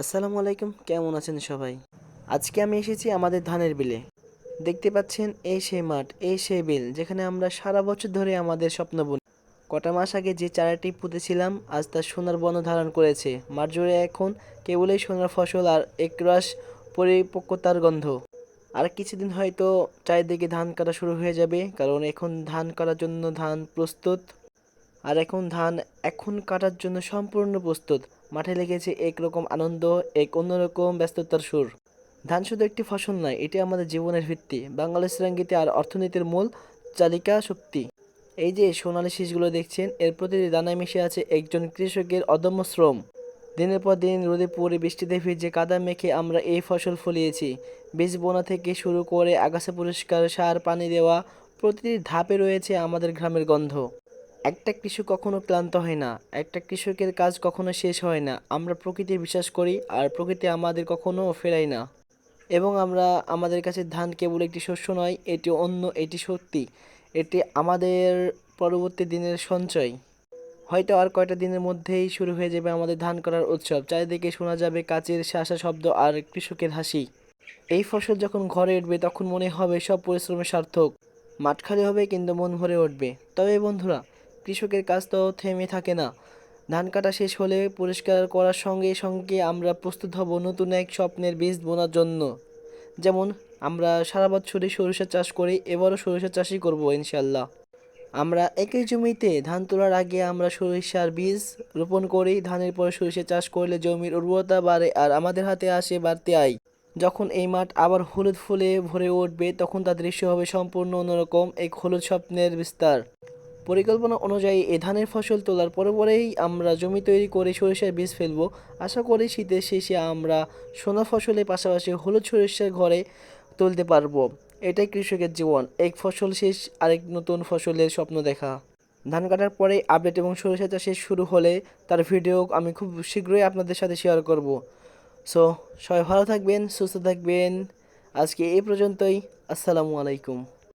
আসসালামু আলাইকুম, কেমন আছেন সবাই? আজকে আমি এসেছি আমাদের ধানের বিলে। দেখতে পাচ্ছেন এই সেই মাঠ এই সেই বিল, যেখানে আমরা সারা বছর ধরে আমাদের স্বপ্ন বুনি। কটা মাস আগে যে চারাটি পুঁতেছিলাম, আজ তার সোনার বর্ণ ধারণ করেছে। মাঠ জুড়ে এখন কেবলই সোনার ফসল আর একরাশ পরিপক্কতার গন্ধ। আর কিছুদিন হয়তো চারিদিকে ধান কাটা শুরু হয়ে যাবে, কারণ এখন ধান কাটার জন্য ধান প্রস্তুত। আর এখন ধান এখন কাটার জন্য সম্পূর্ণ প্রস্তুত। মাঠে লেগেছে একরকম আনন্দ, এক অন্যরকম ব্যস্ততার সুর। ধান শুধু একটি ফসল নয়, এটি আমাদের জীবনের ভিত্তি। বাংলাদেশ রাঙ্গিতে আর অর্থনীতির মূল চালিকা শক্তি। এই যে সোনালী শীষগুলো দেখছেন, এর প্রতিটি দানায় মিশে আছে একজন কৃষকের অদম্য শ্রম। দিনের পর দিন রোদে পড়ে বৃষ্টিতে ভিজে কাদা মেখে আমরা এই ফসল ফলিয়েছি। বীজ বোনা থেকে শুরু করে আগাছা পরিষ্কার, সার, পানি দেওয়া প্রতিটি ধাপে রয়েছে আমাদের গ্রামের গন্ধ। একটা কৃষক কখনো ক্লান্ত হয় না, একটা কৃষকের কাজ কখনো শেষ হয় না। আমরা প্রকৃতি বিশ্বাস করি আর প্রকৃতি আমাদের কখনো ফেরায় না। এবং আমরা আমাদের কাছে ধান কেবল একটি শস্য নয়, এটি অন্য এটি সত্যি এটি আমাদের পরবর্তী দিনের সঞ্চয়। হয়তো আর কয়টা দিনের মধ্যেই শুরু হয়ে যাবে আমাদের ধান করার উৎসব। চারিদিকে শোনা যাবে কাচের শাসা শব্দ আর কৃষকের হাসি। এই ফসল যখন ঘরে উঠবে, তখন মনে হবে সব পরিশ্রমের সার্থক। মাঠ খালি হবে কিন্তু মন ভরে উঠবে। তবে বন্ধুরা কৃষকের কাজ তো থেমে থাকে না। ধান কাটা শেষ হলে পরিষ্কার করার সঙ্গে সঙ্গে আমরা প্রস্তুত হব নতুন এক স্বপ্নের বীজ বোনার জন্য। যেমন, আমরা সারা বছরই সরিষা চাষ করি এবারও সরিষা চাষই করব ইনশাল্লাহ আমরা একই জমিতে ধান তোলার আগে আমরা সরিষার বীজ রোপণ করি ধানের পরে সরিষা চাষ করলে জমির উর্বরতা বাড়ে আর আমাদের হাতে আসে বাড়তি আয়। যখন এই মাঠ আবার হলুদ ফুলে ভরে উঠবে, তখন তার দৃশ্য হবে সম্পূর্ণ অন্যরকম এক হলুদ স্বপ্নের বিস্তার। পরিকল্পনা অনুযায়ী এ ধানের ফসল তোলার পরে পরেই আমরা জমি তৈরি করে সরিষার বীজ ফেলব। আশা করি শীতের শেষে আমরা সোনা ফসলের পাশাপাশি হলুদ সরিষার ঘরে তুলতে পারব। এটাই কৃষকের জীবন। এক ফসল শেষ, আরেক নতুন ফসলের স্বপ্ন দেখা। ধান কাটার পরে আপডেট এবং সরিষা চাষে শুরু হলে তার ভিডিও আমি খুব শীঘ্রই আপনাদের সাথে শেয়ার করব। সো সবাই ভালো থাকবেন, সুস্থ থাকবেন। আজকে এই পর্যন্তই। আসসালামু আলাইকুম।